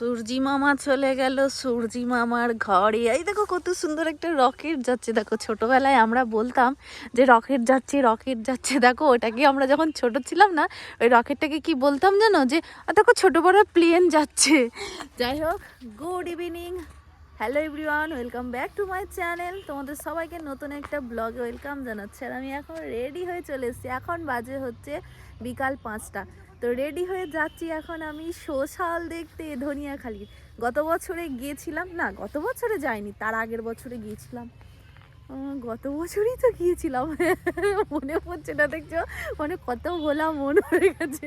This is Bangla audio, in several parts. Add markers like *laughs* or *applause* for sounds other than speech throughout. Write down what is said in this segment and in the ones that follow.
সূর্যি মামা চলে গেল, সূর্যি মামার ঘরে। এই দেখো কত সুন্দর একটা রকেট যাচ্ছে। দেখো ছোটবেলায় আমরা বলতাম যে, রকেট যাচ্ছে রকেট যাচ্ছে। দেখো ওটাকে আমরা যখন ছোট ছিলাম না, ওই রকেটটাকে কি বলতাম জানো? যে দেখো ছোট বড় প্লেন যাচ্ছে। যাই হোক good evening hello everyone welcome back to my channel তোমাদের সবাইকে নতুন একটা ব্লগে ওয়েলকাম জানাচ্ছি। আর আমি এখন রেডি হয়ে চলে এসেছি। এখন বাজে হচ্ছে বিকাল পাঁচটা। তো রেডি হয়ে যাচ্ছি এখন আমি সোশ্যাল দেখতে ধনিয়াখালি। গত বছরে গিয়েছিলাম, না গত বছরে যাইনি, তার আগের বছরে গিয়েছিলাম। গত বছরই তো গিয়েছিলাম। *laughs* মনে পড়ছে না, দেখছ? মানে কত ভোলা মন হয়ে গেছে।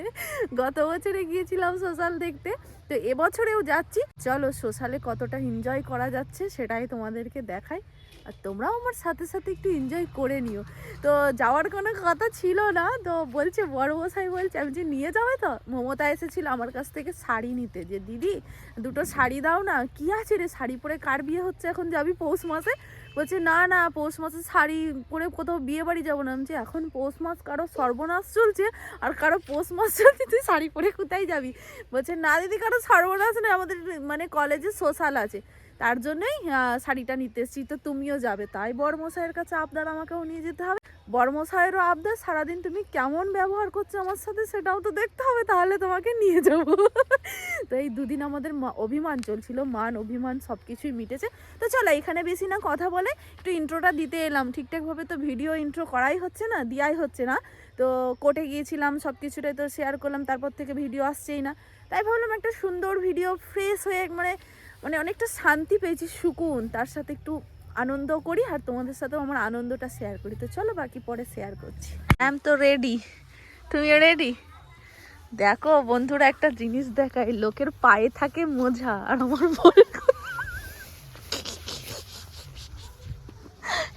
গত বছরে গিয়েছিলাম সোশ্যাল দেখতে, তো এবছরেও যাচ্ছি। চলো সোশ্যালে কতটা এনজয় করা যাচ্ছে সেটাই তোমাদেরকে দেখাই। আর তোমরাও আমার সাথে সাথে একটু এনজয় করে নিও। তো যাওয়ার কোনো কথা ছিল না তো বলছে বড় মশাই বলছে আমি যে নিয়ে যাবে তো? মমতা এসেছিল আমার কাছ থেকে শাড়ি নিতে। যে দিদি দুটো শাড়ি দাও না কি আছে রে? শাড়ি পরে কার বিয়ে হচ্ছে এখন? যাবি পৌষ মাসে? বলছে না না পৌষ মাসে শাড়ি পরে কোথাও বিয়ে বাড়ি যাব না। বলছি, এখন পৌষ মাস কারও সর্বনাশ চলছে আর কারও পৌষ মাস চলছে তুই শাড়ি পরে কোথায় যাবি? বলছে না দিদি কারও সর্বনাশ নেই আমাদের মানে কলেজে সোশ্যাল আছে। তার জন্যই শাড়িটা নিতে এসেছি। তো তুমিও যাবে তাই। বড়মশাইয়ের কাছে আবদার আমাকেও নিয়ে যেতে হবে। বড়মশাইয়েরও আবদার, সারাদিন তুমি কেমন ব্যবহার করছ আমার সাথে সেটাও তো দেখতে হবে, তাহলে তোমাকে নিয়ে যাব। *laughs* তো এই দুদিন আমাদের অভিমান চলছিল, মান, অভিমান সব কিছুই মিটেছে। তো চলো, এখানে বেশি না কথা বলে, একটু ইন্ট্রোটা দিতে এলাম। ঠিকঠাকভাবে তো ভিডিও ইন্ট্রো করাই হচ্ছে না দেওয়াই হচ্ছে না। তো কোর্টে গিয়েছিলাম সব কিছুটাই তো শেয়ার করলাম, তারপর থেকে ভিডিও আসছেই না। তাই ভাবলাম একটা সুন্দর ভিডিও ফ্রেশ হয়ে মানে মানে অনেকটা শান্তি পেয়েছি, সুকুন। তার সাথে একটু আনন্দ করি আর তোমাদের সাথেও আমার আনন্দটা শেয়ার করি। তো চলো বাকি পরে শেয়ার করছি। এম তো রেডি তুমিও রেডি দেখো বন্ধুরা একটা জিনিস দেখাই লোকের পায়ে থাকে মোজা আর আমার বলে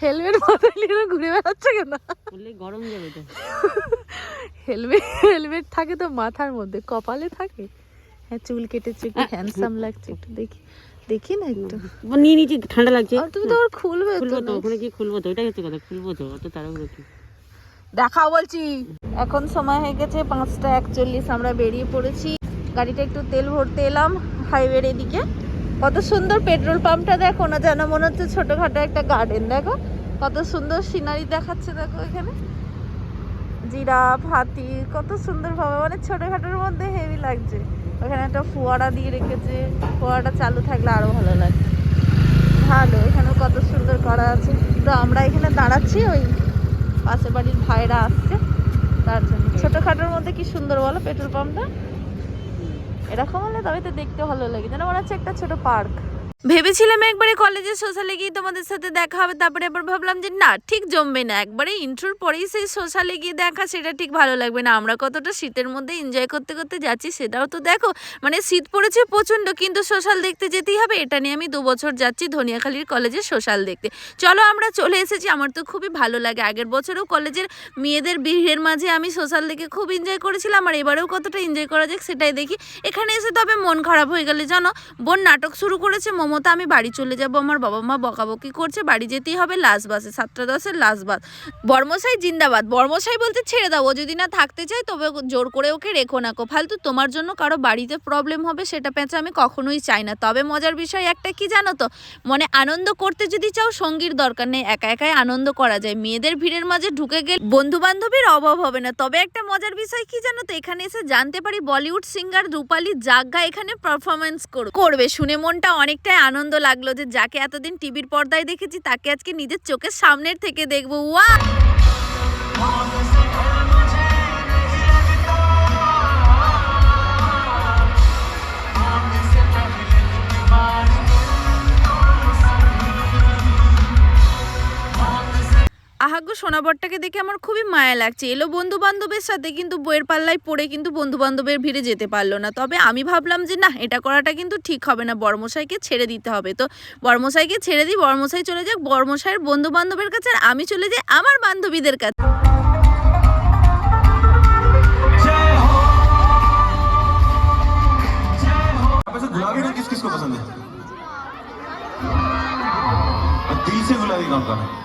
হেলমেট মাথায় নিয়ে ঘুরে বেড়াচ্ছে কেন? গরম যাবে তো। হেলমেট হেলমেট থাকে তো মাথার মধ্যে কপালে থাকে। হ্যাঁ চুল কেটেছে একটু হ্যান্ডসাম লাগছে একটু দেখি দেখি না একটু। নিয়ে নিচে ঠান্ডা লাগছে। তুমি তো আবার খুলবে খুলবো তো ওখানে কি খুলবো তো ওইটাই হচ্ছে কথা খুলবো তো অত তাড়াহুড়ো কি? দেখাও বলছি। এখন সময় হয়ে গেছে পাঁচটা একচল্লিশ আমরা বেরিয়ে পড়েছি। গাড়িটা একটু তেল ভরতে এলাম হাইওয়ের এদিকে। কত সুন্দর পেট্রোল পাম্পটা দেখো না, যেন মনে হচ্ছে ছোটখাটো একটা গার্ডেন দেখো, কত সুন্দর সিনারি দেখাচ্ছে দেখো এখানে। জিরাফ, হাতি, কত সুন্দর ভাবে মানে ছোটখাটোর মধ্যে হেভি লাগছে। ওখানে একটা ফোয়ারা দিয়ে রেখেছে, ফোয়ারাটা চালু থাকলে আরও ভালো লাগে। ভালো এখানে কত সুন্দর করা আছে। তো আমরা এখানে দাঁড়াচ্ছি, ওই পাশে বাড়ির ভাইরা আসছে। তার জন্য। ছোটখাটোর মধ্যে কি সুন্দর বলো পেট্রোল পাম্পটা? এরকম হলে তবে তো দেখতে ভালো লাগে। যেন মনে হচ্ছে একটা ছোট পার্ক। ভেবেছিলাম একবারে কলেজে সোশ্যালে গিয়ে তোমাদের সাথে দেখা হবে, তারপরে আবার ভাবলাম যে না, ঠিক জমবে না। একবারে ইন্ট্রোর পরেই সেই সোশ্যালে গিয়ে দেখা, সেটা ঠিক ভালো লাগবে না। আমরা কতটা শীতের মধ্যে এনজয় করতে করতে যাচ্ছি, সেটাও তো দেখো। মানে শীত পড়েছে প্রচণ্ড, কিন্তু সোশ্যাল দেখতে যেতেই হবে। এটা নিয়ে আমি দু বছর যাচ্ছি ধনিয়াখালীর কলেজে সোশ্যাল দেখতে। চলো আমরা চলে এসেছি। আমার তো খুবই ভালো লাগে। আগের বছরও কলেজের মেয়েদের ভিড়ের মাঝে আমি সোশ্যাল দেখে খুব এনজয় করেছিলাম, আর এবারেও কতটা এনজয় করা যাক সেটাই দেখি। এখানে এসে তবে মন খারাপ হয়ে গেলে জানো, বোন নাটক শুরু করেছে মমতা আমি বাড়ি চলে যাব, আমার বাবা মা বকাবকি করছে, বাড়ি যেতেই হবে লাস্ট বাসে, সাতটা দশের লাস্ট বাস। বর্মশাই জিন্দাবাদ, বর্মশাই বলতে ছেড়ে দাও, ও যদি না থাকতে চায় তবে জোর করে ওকে রেখো না কো ফালতু, তোমার জন্য কারও বাড়িতে প্রবলেম হবে সেটা পেঁচা আমি কখনোই চাই না। তবে মজার বিষয় একটা কি জানো তো মানে আনন্দ করতে যদি চাও সঙ্গীর দরকার নেই, একা একাই আনন্দ করা যায়। মেয়েদের ভিড়ের মাঝে ঢুকে গেলে বন্ধু বান্ধবীর অভাব হবে না। তবে একটা মজার বিষয় কি জানো তো, এখানে এসে জানতে পারি বলিউড সিঙ্গার রূপালী জাগ্গা এখানে পারফরমেন্স করবে। শুনে মনটা অনেকটাই আনন্দ লাগল যে যাকে এতদিন টিভির পর্দায় দেখেছি, তাকে আজকে নিজের চোখের সামনের থেকে দেখব। ওয়া সোনাবরটাকে দেখে আমার খুবই মায়া লাগছে এলো বন্ধু বান্ধবের সাথে কিন্তু বইয়ের পাল্লায় পড়ে কিন্তু বন্ধু বান্ধবের ভিড়ে যেতে পারলো না তবে আমি ভাবলাম যে না এটা করাটা কিন্তু ঠিক হবে না বর্মশাইকে ছেড়ে দিতে হবে তো বর্মশাইকে ছেড়ে দিই বর্মশাই চলে যাক বর্মশাইয়ের বন্ধু বান্ধবের কাছে আর আমি চলে যাই আমার বান্ধবীদের কাছে वैसे गुलाबी रंग किस किस को पसंद है और दिल से गुलाबी कौन कौन है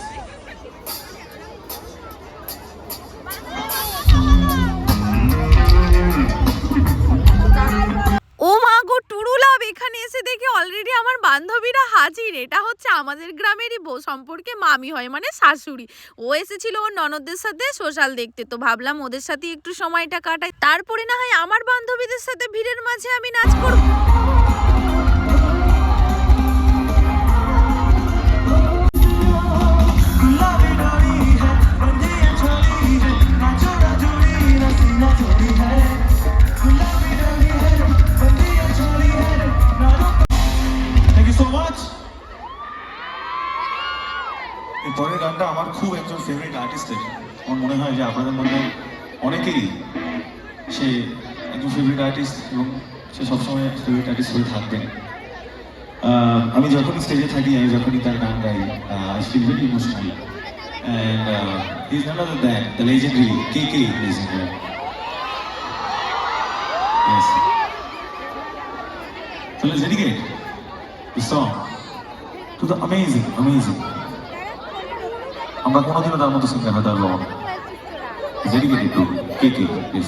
হাজির। এটা হচ্ছে আমাদের গ্রামেরই বউ, সম্পর্কে মামি হয় মানে শাশুড়ি। ও এসেছিল ওর ননদদের সাথে সোশ্যাল দেখতে, তো ভাবলাম ওদের সাথে একটু সময়টা কাটাই। তারপরে না হয় আমার বান্ধবীদের সাথে ভিড়ের মাঝে আমি নাচ করব। পরের গানটা আমার খুব একজন ফেভারিট আর্টিস্টের আমার মনে হয় যে আপনাদের মধ্যে অনেকেরই সে একজন ফেভারিট আর্টিস্ট এবং সে সবসময় ফেভারিট আর্টিস্ট হয়ে থাকবেন আমি যখনই স্টেজে থাকি আমি যখনই তার গান গাই I feel very emotional and is not the legendary K K legendary Yes. So let's dedicate the song to the amazing, amazing. আমরা কোনোদিনও তার মতো সিঙ্গার হতে পারব না ডেডিকেটেড টু কে কে এই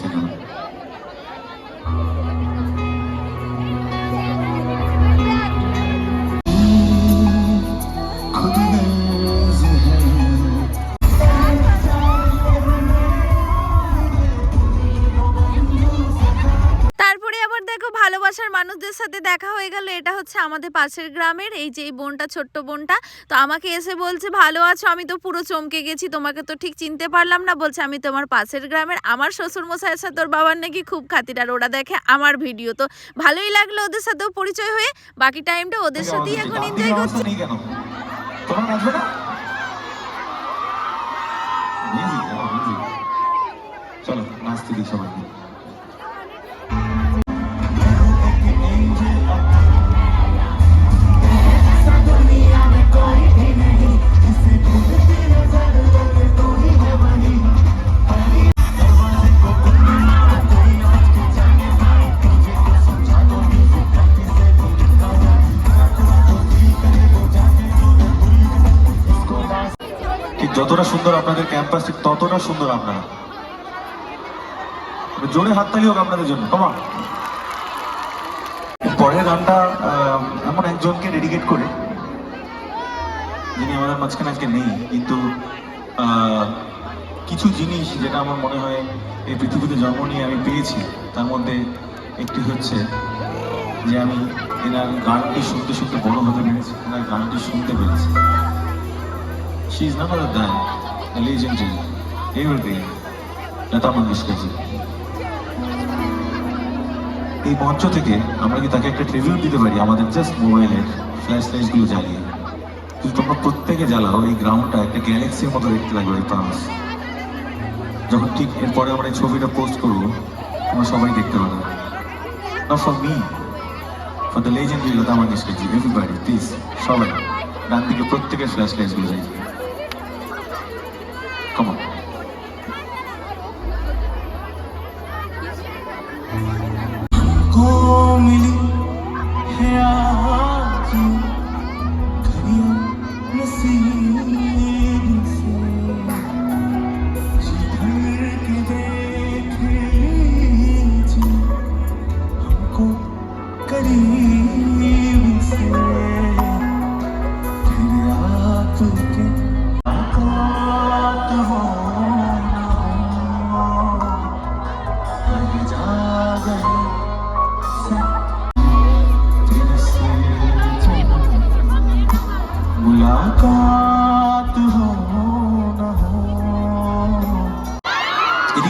আমাদের পাশের গ্রামের এই যে এই বোনটা ছোট্ট বোনটা তো আমাকে এসে বলছে ভালো আছো আমি তো পুরো চমকে গেছি তোমাকে তো ঠিক চিনতে পারলাম না। বলছে আমি তোমার পাশের গ্রামের আমার শ্বশুর মশাইয়ের সাথে তোর বাবার নাকি খুব খাতির আর ওরা দেখে আমার ভিডিও। তো ভালোই লাগল ওদের সাথেও পরিচয় হয়ে বাকি টাইমটা ওদের সাথেই এখন এনজয় করছি. চলো নাচতে দিই সবাইকে। যতটা সুন্দর আপনাদের ক্যাম্পাস ঠিক ততটা সুন্দর আপনারা জোরে হাততালি হোক আপনাদের জন্য। কমা পরের গানটা এমন একজনকে ডেডিকেট করে, যিনি আমাদের মাঝখানে আজকে নেই, কিন্তু কিছু জিনিস যেটা আমার মনে হয় এই পৃথিবীতে জন্ম নিয়ে আমি পেয়েছি, তার মধ্যে একটি হচ্ছে যে আমি এনার গানটি শুনতে শুনতে বড় হতে পেরেছি, এনার গানটি শুনতে পেরেছি। She is none other than the legendary, evergreen লতা মঙ্গেশকর জি এই মঞ্চ থেকে আমরা কি তাকে একটা ট্রিবিউট দিতে পারি? আমাদের জাস্ট মোবাইলের ফ্ল্যাশ লাইটগুলো জ্বালিয়ে। কিন্তু তোমরা প্রত্যেকে জ্বালাও এই গ্রাউন্ডটা একটা গ্যালাক্সির মতো দেখতে লাগবে এই পাস যখন ঠিক এরপরে আমরা এই ছবিটা পোস্ট করব তোমরা সবাই দেখতে পাবে না for me for the legendary Lata Mangeshkar ji everybody please সবাই। ডান দিকে প্রত্যেকের ফ্ল্যাশ লাইটগুলো জ্বালিয়ে। Come on.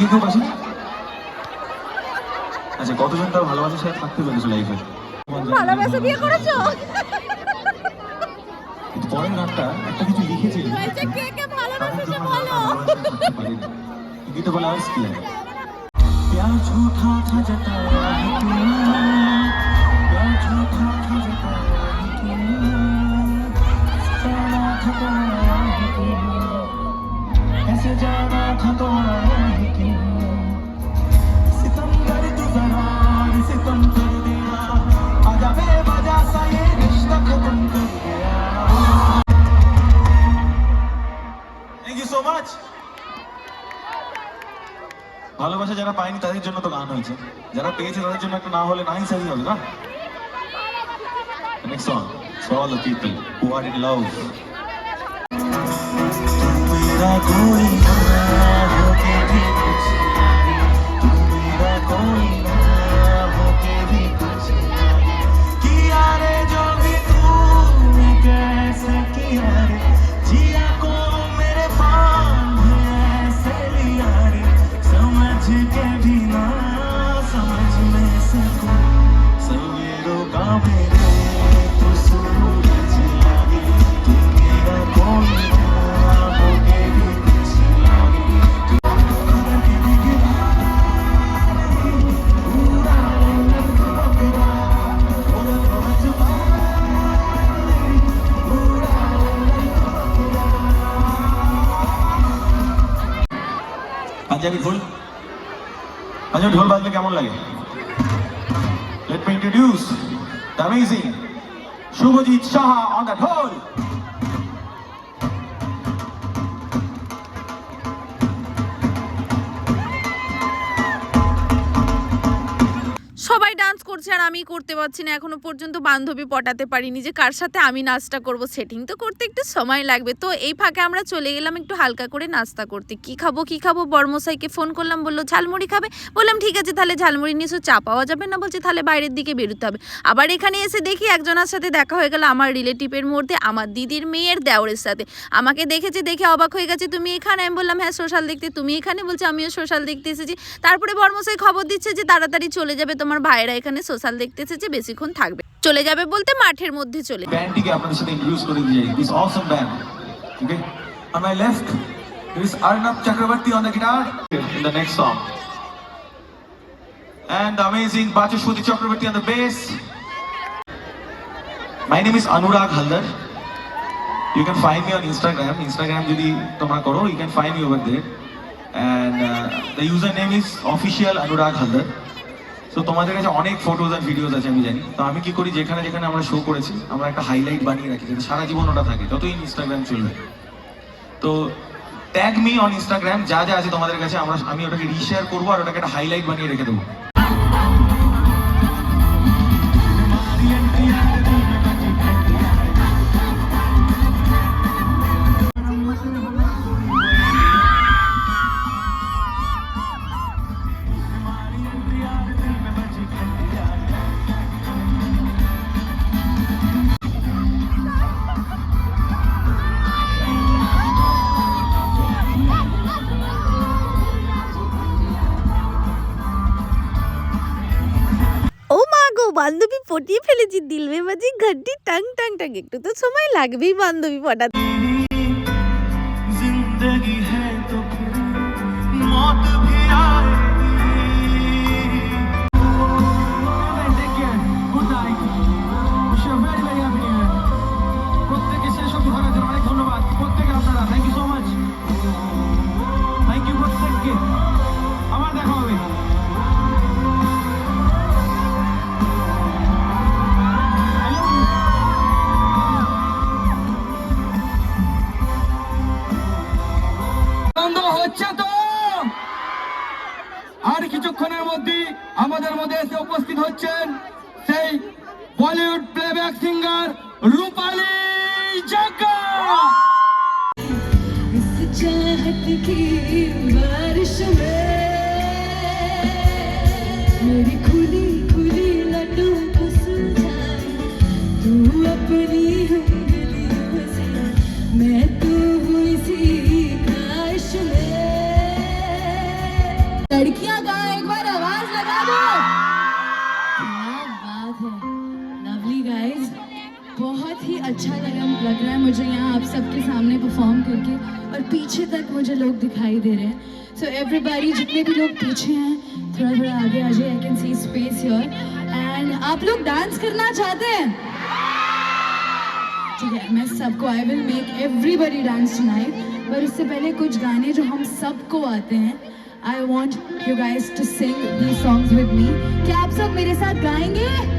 এদিকে কেউ বাসেন আচ্ছা কতজন তার ভালোবাসার সাথে থাকতে পেরেছ লাইফে ভালোবাসা বিয়ে করেছ? পরের গানটা একটা কিছু লিখেছে। কে কে ভালোবাসা বলো। গীত বলা আর স্কিল প্যার ঝুঠা থা জাতা ভালোবাসা যারা পায়নি তাদের জন্য তো গান হয়েছে। যারা পেয়েছে তাদের জন্য একটা না হলে নাই সাজি হবে না? Next song for all the in love Punjabi dhol আচ্ছা ঢোল বাজলে কেমন লাগে? Let me introduce the amazing Shubhojit Saha on the dhol. আর আমি করতে পারছি না, এখনও পর্যন্ত বান্ধবী পটাতে পারিনি যে কার সাথে আমি নাচটা করব, সেটিং তো করতে একটু সময় লাগবে। তো এই ফাঁকে আমরা চলে গেলাম একটু হালকা করে নাস্তা করতে। কি খাব কি খাব? বর্মসাইকে ফোন করলাম, বলল, ঝালমুড়ি খাবে? বললাম, ঠিক আছে, তাহলে ঝালমুড়ি নিয়ে চা পাওয়া যাবে না। বলছে, তাহলে বাইরের দিকে বেরোতে হবে। আবার এখানে এসে দেখি একজনের সাথে দেখা হয়ে গেল আমার রিলেটিভের মধ্যে, আমার দিদির মেয়ের দেওরের সাথে। আমাকে দেখেছে, দেখে অবাক হয়ে গেছে, তুমি এখানে? আমি বললাম হ্যাঁ সোশ্যাল দেখতে। তুমি এখানে? বলছে, আমিও সোশ্যাল দেখতে এসেছি। তারপরে বর্মশাই খবর দিচ্ছে যে তাড়াতাড়ি চলে যাবে তোমার ভাইরা এখানে সোশ্যাল দেখতে এসেছে বেশিক্ষণ থাকবে চলে যাবে বলতে মাঠের মধ্যে চলে ব্যান্ডটিকে আপনাদের সাথে ইন্ট্রোডিউস করে দিয়ে this awesome band okay on my left there is Arnab Chakrabarti on the guitar in the next song and the amazing Bachashwati Chakrabarti on the bass my name is Anurag Haldar you can find me on Instagram Instagram যদি তোমরা করো you can find me over there and uh, the username is official Anurag Haldar তো তোমাদের কাছে অনেক ফটোজ আর ভিডিওজ আছে, আমি জানি। তো আমি কি করি, যেখানে যেখানে আমরা শো করেছি, আমরা একটা হাইলাইট বানিয়ে রাখি, যাতে সারা জীবন ওটা থাকে, যতই ইনস্টাগ্রাম চলবে তো ট্যাগ মি অন ইনস্টাগ্রাম যা যা আছে তোমাদের কাছে, আমরা, আমি ওটাকে রিশেয়ার করব আর ওটাকে একটা হাইলাইট বানিয়ে রেখে দেবো। ফটিয়ে ফেলেছি দিলবে বাজি ঘাটটি টাং টাং টাং। একটু তো সময় লাগবেই বান্ধবী পটাতে। ধন্যবাদ। প্রত্যেকে बहुत ही अच्छा लगा लग रहा है मुझे यहाँ आप सबके सामने परफॉर्म करके और पीछे तक मुझे लोग दिखाई दे रहे हैं। सो एवरीबॉडी जितने भी लोग पीछे हैं, थोड़ा थोड़ा आगे आ जाए I can see space your and आप लोग डांस करना चाहते हैं? ठीक है, मैं सबको I will make everybody dance tonight पर उससे पहले कुछ गाने जो हम सबको आते हैं I want you guys to sing the songs with me क्या आप सब मेरे साथ गाएँगे?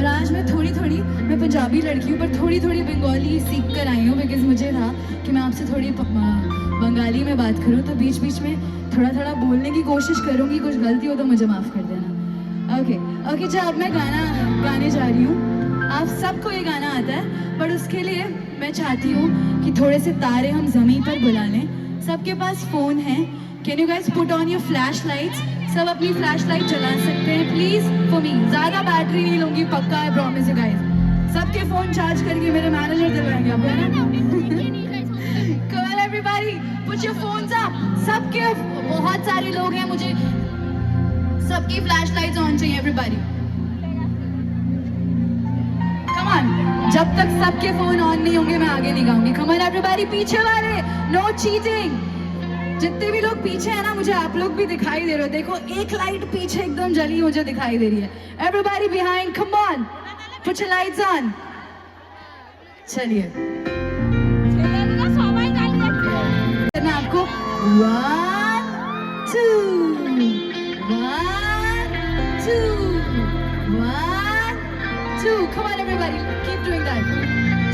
और आज मैं थोड़ी थोड़ी मैं पंजाबी लड़की हूँ, पर थोड़ी थोड़ी बंगाली सीख कर आई हूँ बिकॉज़ मुझे था कि मैं आपसे थोड़ी बंगाली में बात करूँ तो बीच बीच में थोड़ा थोड़ा बोलने की कोशिश करूँगी, कुछ गलती हो तो मुझे माफ़ कर देना। ओके ओके जब अब मैं गाना गाने जा रही हूँ। आप सबको ये गाना आता है, पर उसके लिए मैं चाहती हूँ कि थोड़े से तारे हम ज़मीन पर बुला लें। सबके पास फ़ोन है। Can you guys put on your flash lights सब अपनी फ्लैश लाइट जला सकते हैं प्लीज़ फॉर मी ज़्यादा बैटरी नहीं लूँगी पक्का है प्रॉमिस यू गाइस सबके फ़ोन चार्ज करके मेरे मैनेजर दिलवाएँगे आपको है ना? *laughs* On everybody, put your phones up. सबके बहुत सारे लोग हैं मुझे सबकी फ्लैश लाइट्स ऑन चाहिए एवरीबॉडी कम ऑन जब तक सबके फ़ोन ऑन नहीं होंगे मैं आगे नहीं गाऊँगी. कम ऑन एवरीबॉडी पीछे वाले नो चीटिंग जितने भी लोग पीछे हैं ना, मुझे आप लोग भी दिखाई दे रहे हो। देखो, एक लाइट पीछे एकदम जली मुझे दिखाई दे रही है। Everybody behind come on put lights on चलिए। आपको one two one two one two come on, everybody, keep doing that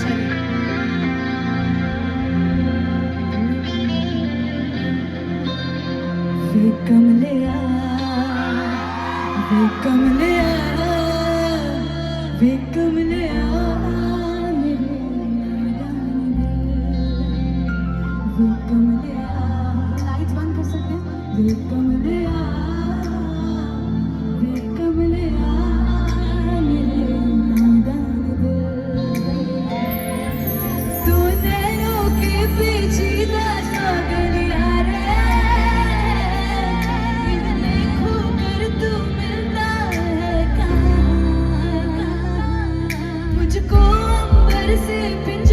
चलिए। वे कमलिया वे कमलिया கொஞ்சம் கோபம் பரிசு பின்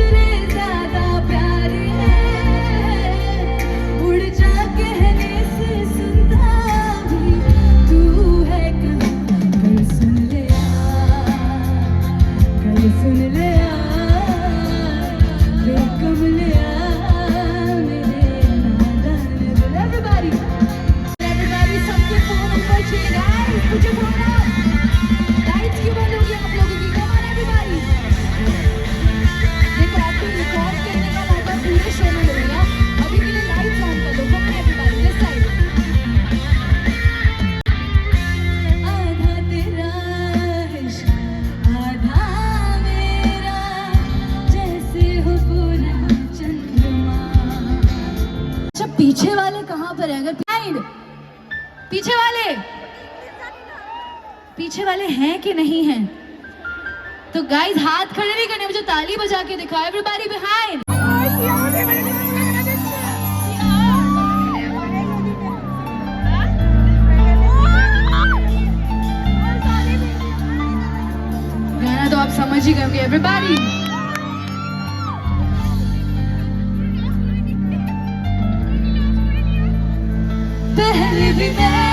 पीछे वाले कहाँ पर है? अगर behind, पीछे वाले पीछे वाले हैं कि नहीं हैं? तो गाइस हाथ खड़े नहीं करने मुझे ताली बजा के दिखाओ। एवरीबॉडी बिहाइंड गाना तो आप समझ ही गए everybody पहले भी मैं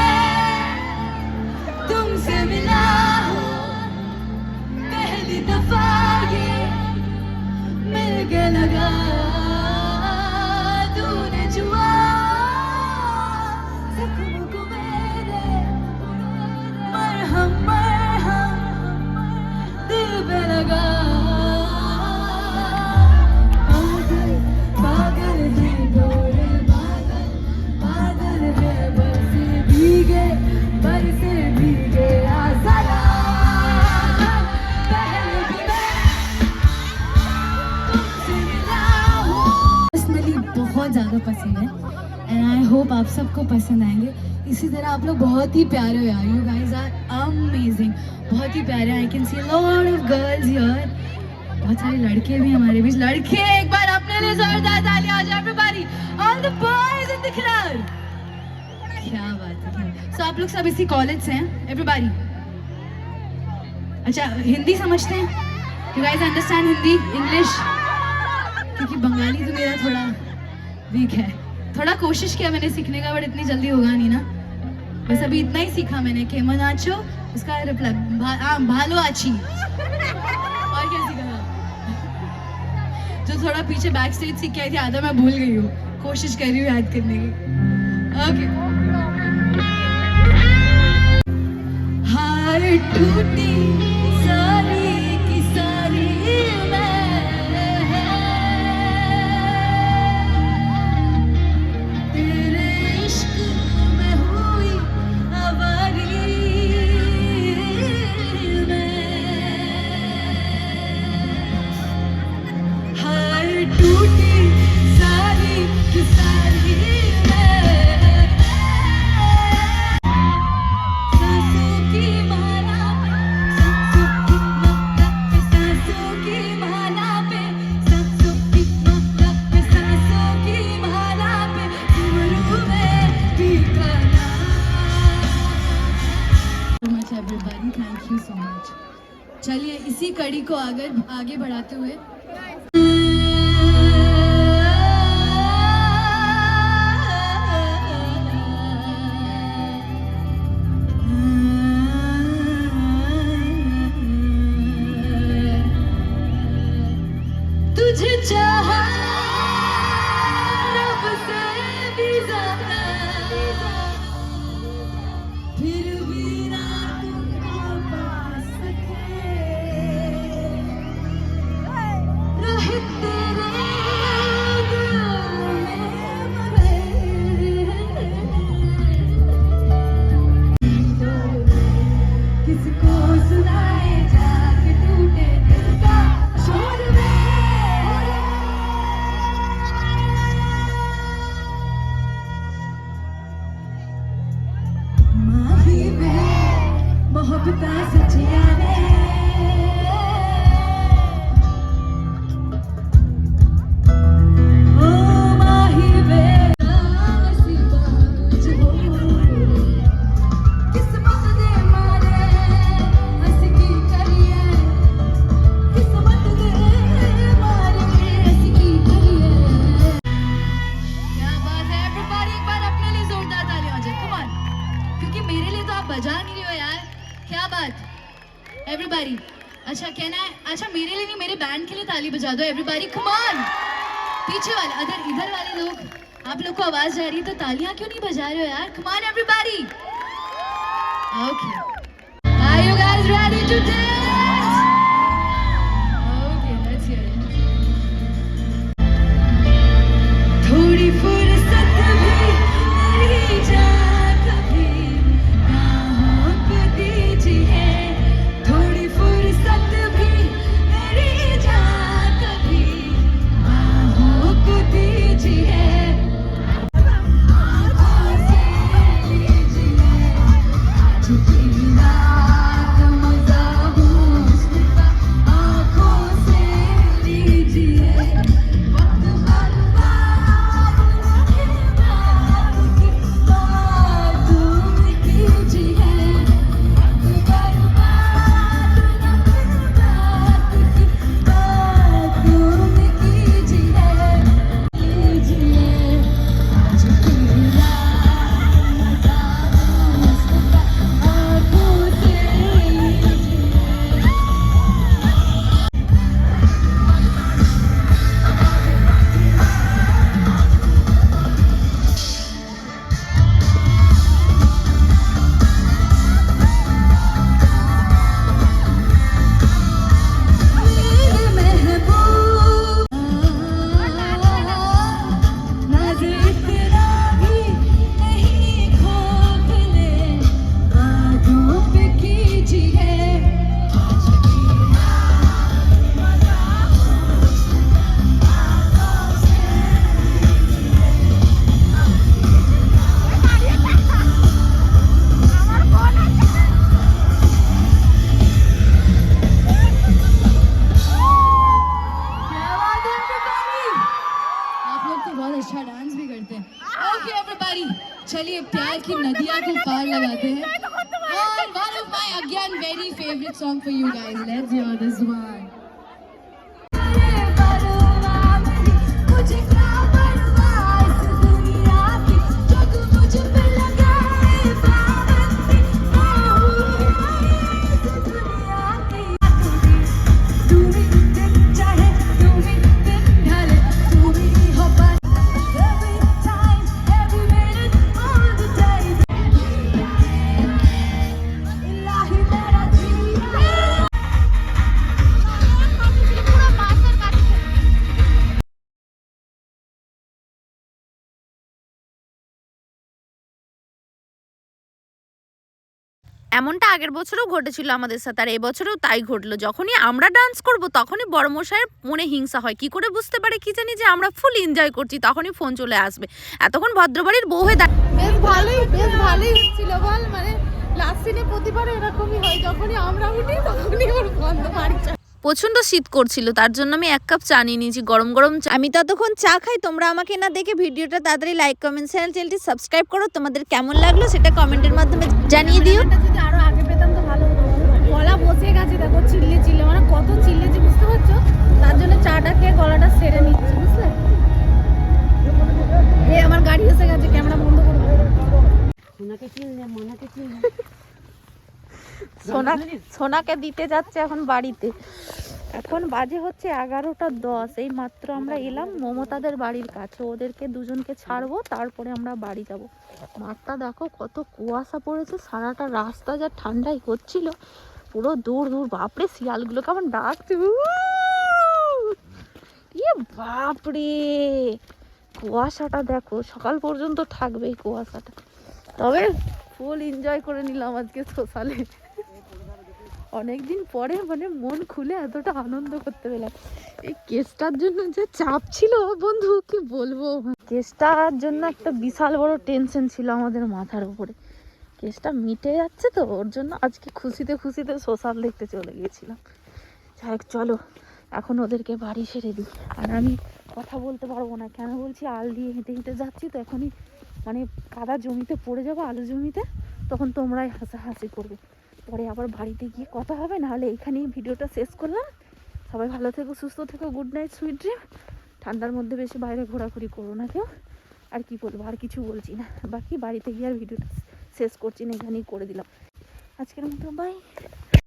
hope आप सबको पसंद आएँगे। इसी तरह आप लोग बहुत ही प्यारे हो यार। यू गाइस आर अमेजिंग बहुत ही प्यारे। I can see lot of girls here बहुत सारे लड़के भी हमारे बीच। लड़के एक बार अपने लिए जोरदार everybody all the boys in the crowd क्या बात है। सो आप लोग सब इसी कॉलेज से हैं? एवरीबॉडी अच्छा हिंदी समझते हैं? You understand Hindi? इंग्लिश क्योंकि बंगाली तो मेरा थोड़ा वीक है। थोड़ा कोशिश किया मैंने सीखने का बट इतनी जल्दी होगा नहीं ना। बस अभी इतना ही सीखा मैंने केमन आचो उसका रिप्लाई भा, भालो आची। और क्या सीखा जो थोड़ा पीछे बैक स्टेज सीख के आई थी आधा मैं भूल गई हूँ। कोशिश कर रही हूँ याद करने की। ओके हार टूटी आगे बढ़ाते हुए बजा नहीं रहे हो यार। क्या बात। एवरीबॉडी अच्छा कहना है अच्छा मेरे लिए नहीं, मेरे बैंड के लिए ताली बजा दो एवरीबॉडी कम ऑन पीछे वाले अगर इधर वाले लोग, आप लोग को आवाज़ जा रही है तो तालियाँ क्यों नहीं बजा रहे हो यार? Come on everybody okay are you guys ready to dance এমনটা আগের বছরও ঘটেছিল আমাদের সাথে আর এবছরেও তাই ঘটলো। যখনই আমরা ডান্স করব তখনই বড় মশাইয়ের মনে হিংসা হয়। কি করে বুঝতে পারে কি জানি যে আমরা ফুল এনজয় করছি তখনই ফোন চলে আসবে। এতক্ষণ ভদ্রবাড়ির বউ হয়ে দাঁড়িয়ে বেশ ভালোই বেশ ভালোই হচ্ছিল বল মানে লাস্ট সিনে প্রতিবার এরকমই হয়। যখনই আমরা উঠি তখনই ওর বন্ধ বাড়ি প্রচণ্ড শীত করছিল তার জন্য আমি এক কাপ চা নিয়ে নিয়েছি গরম গরম চা। আমি ততক্ষণ চা খাই তোমরা আমাকে না দেখে ভিডিওটা তাড়াতাড়ি লাইক কমেন্ট চ্যানেল চ্যানেলটি সাবস্ক্রাইব করো। তোমাদের কেমন লাগল সেটা কমেন্টের মাধ্যমে জানিয়ে দিও যদি আরও আগে পেতাম তো ভালো হতো গলা বসে গেছে দেখো চিল্লে চিল্লে মানে কত চিল্লেছি বুঝতে পারছ? তার জন্য চাটা খেয়ে গলাটা সেরে নিচ্ছি বুঝলে? এ আমার গাড়ি এসে গেছে ক্যামেরা বন্ধ করব সোনাকে চিনলে মনাকে চিনলে সোনা সোনাকে দিতে যাচ্ছে এখন বাড়িতে। এখন বাজে হচ্ছে এগারোটা দশ এই মাত্র আমরা এলাম মমতাদের বাড়ির কাছে। ওদেরকে দুজনকে ছাড়বো তারপরে আমরা বাড়ি যাব। মাঠটা দেখো কত কুয়াশা পড়েছে সারাটা রাস্তা যা ঠান্ডাই হচ্ছিল পুরো দূর দূর, বাপরে শিয়ালগুলো কেমন ডাকছে! ইয়ে বাপরে! কুয়াশাটা দেখো, সকাল পর্যন্ত থাকবে এই কুয়াশাটা। তবে ফুল এনজয় করে নিলাম আজকে সোশ্যালে অনেকদিন পরে মানে মন খুলে এতটা আনন্দ করতে পেলাম। এই কেসটার জন্য যে চাপ ছিল, বন্ধু, কি বলব? কেসটার জন্য একটা বিশাল বড় টেনশন ছিল আমাদের মাথার উপরে। কেসটা মিটে যাচ্ছে তো, ওর জন্য আজকে খুশিতে খুশিতে সোশ্যাল দেখতে চলে গিয়েছিলাম। যাই হোক, চলো, এখন ওদেরকে বাড়ি ছেড়ে দিই। আর আমি কথা বলতে পারব না, কেন বলছি আল দিয়ে হেঁটে হেঁটে যাচ্ছি তো এখনই মানে কাদা জমিতে পড়ে যাব আলু জমিতে, তখন তোমরাই হাসাহাসি করবে। পরে আবার বাড়িতে গিয়ে কথা হবে, নাহলে এখানেই ভিডিওটা শেষ করলাম। সবাই ভালো থেকো, সুস্থ থেকো, গুড নাইট, সুইট ড্রিম। ঠান্ডার মধ্যে বেশি বাইরে ঘোরাঘুরি করো না কেউ। আর কি বলব, আর কিছু বলছি না। বাকি বাড়িতে গিয়ে আর ভিডিওটা শেষ করছি না এখানেই করে দিলাম। আজকের মতো বাই